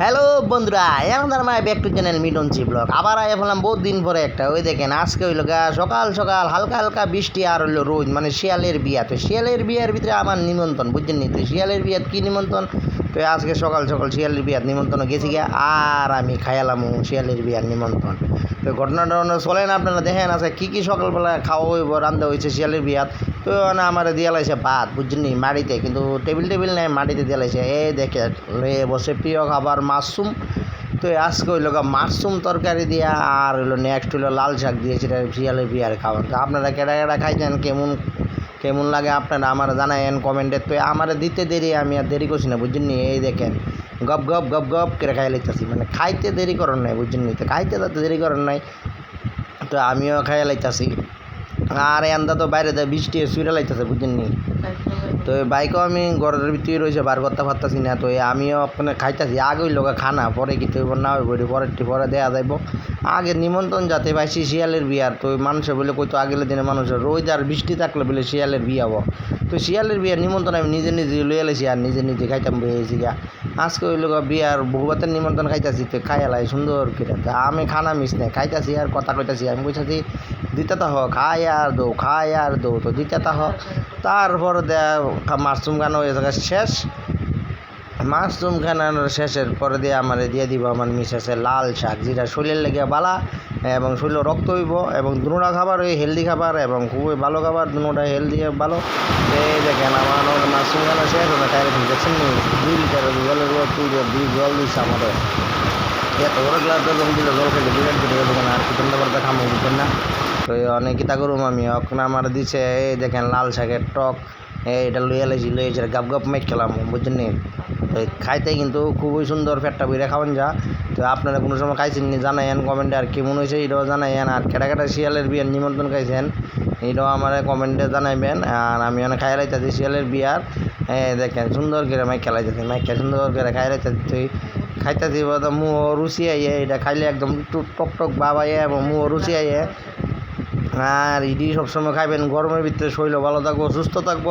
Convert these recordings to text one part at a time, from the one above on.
Hello বন্ধুরা, এখন মায় ব্যাক টু চ্যানেল মিটনচি ব্লগ। আবার আয় ফেলাম বহুত দিন পরে একটা, ওই দেখেন, আজকে হইল গা, সকাল সকাল হালকা হালকা বৃষ্টি আর হইল রোজ মানে শিয়ালের বিয়া তো শিয়ালের বিয়ার ভিতরে আমার নিমন্ত্রণ, বুঝছেন নি? তো শিয়ালের বিয়াত কী নিমন্ত্রণ? তো আজকে সকাল সকাল শিয়ালের বিয়াত নিমন্ত্রণ গেছি গিয়া, আর আমি খাইলাম শিয়ালের বিয়ার নিমন্ত্রণ। তো ঘটনাটা চলেন আপনারা দেখেন আছে কী কী সকালবেলা খাওয়া হইব, রান্ধা হয়েছে শিয়ালের বিয়াত। তো না, আমার দিয়া লাগছে ভাত বুঝছেন নি মাটিতে কিন্তু টেবিল টেবিল নেই মাটিতে দিয়া লাগছে এই দেখে লয়ে বসে প্রিয় খাবার মাশরুম। তো আজকে হইল মাশরুম তরকারি দিয়া, আর হইল নেক্সট হইল লাল শাক দিয়েছে এটা শিয়ালের বিয়ার খাবার। তো আপনারা কেডা কেডা খাইছেন, কেমন কেমন লাগে আপনারা আমার জানায়েন কমেন্টে। তো আমার দিতে দেরি, আমি আর দেরি করছি না, বুঝছেন নি? এই দেখেন, গপ গপ গপ গপ করে খাই লাইতেছি। মানে খাইতে দেরি করেন নাই, বুঝছেন নি? তো খাইতে যাতে দেরি করেন নাই, তো আমিও খাই লাইতেছি। আর এন্দা তো বাইরে বৃষ্টি শুয়ে লাইতেছে, বুঝছেন নি? তো বাইকও আমি ঘরের ভিতরে রয়েছে, বার করতে পারতাছি না। তো আমিও আপনার খাইতেছি আগে ওই খানা, পরে কি তো না হইব পরেরটি পরে দেওয়া যাইব। আগে নিমন্ত্রণ যাতে পাইছি শিয়ালের বিয়ার তো ওই মানুষে বলে কই তো আগের দিনে মানুষের রোদ আর বৃষ্টি থাকলে বলে শিয়ালের বিয়া হব তো শিয়ালের বিয়ার নিমন্ত্রণ আমি নিজে নিজে লইয়া লাইছি আর নিজে নিজে খাইতাম বইয়েছি গা আজকে ওই লোক বিয়ার বহুবাতের নিমন্ত্রণ খাইতাছি, তো খাইয়ালাই সুন্দর তা আমি খানা মিস নেই, খাইতাছি আর কথা কইতাছি, আমি কইতাছি, দিতে তা হোক খাই আর দো, খাই আর দো। তো দিতে তা হোক তারপর দে মাশরুম খানা হয়ে যাবে শেষ। মাশরুম খানানোর শেষের পরে দিয়ে আমার দিয়ে দিব আমার মিসেসে লাল শাক, যেটা শরীরের লেগে বালা এবং শরীর রক্ত হইব এবং দুটা খাবার ওই হেলদি খাবার এবং খুবই ভালো খাবার, দুটা হেলদি ভালো। এই দেখেন আমার মাশরুম খানা শেষ হলো তাই দেখছেন নি দুই লিটার জলের তুই দুই জল দিচ্ছে আমাদের এত বড় গ্লাস জল দিল, জল খেলে বিরাট করে দেবেন আর কি তোমরা বলতে খামো না? তো অনেক কিতা করুম আমি, এখন আমার দিছে, এই দেখেন লাল শাকের টক। এটা লইয়া লাইছি লইয়েছে গাপ গাপ মেট খেলাম, বুঝছেন খাইতে কিন্তু খুবই সুন্দর ফ্যাটটা বইরে খাওয়ান যা। তো আপনারা কোনো সময় খাইছেন নি জানাইন কমেন্টে আর কেমন হয়েছে এটাও জানাইন আর কেটা কেটা শিয়ালের বিয়ার নিমন্ত্রণ খাইছেন, এটাও আমার কমেন্টে জানাইবেন। আর আমি অনেক খাই লাইতেছি শিয়ালের বিয়ার। দেখেন, সুন্দর করে মাইক খেলাইতেছি মাইক সুন্দর করে খাই লাইতেছি। খাইতেছি বলতে মুহ রুচি আইয়ে এটা খাইলে একদম টক টক ভাব আইয়ে এবং মুহ রুচি আইয়ে আর ইডি সবসময় খাইবেন গরমের ভিতরে শরীর ভালো থাকব সুস্থ থাকব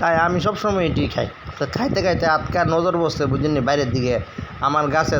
তাই আমি সবসময় এটি খাই তো খাইতে খাইতে আটকার নজর বসছে বুঝলেন বাইরের দিকে আমার গাছে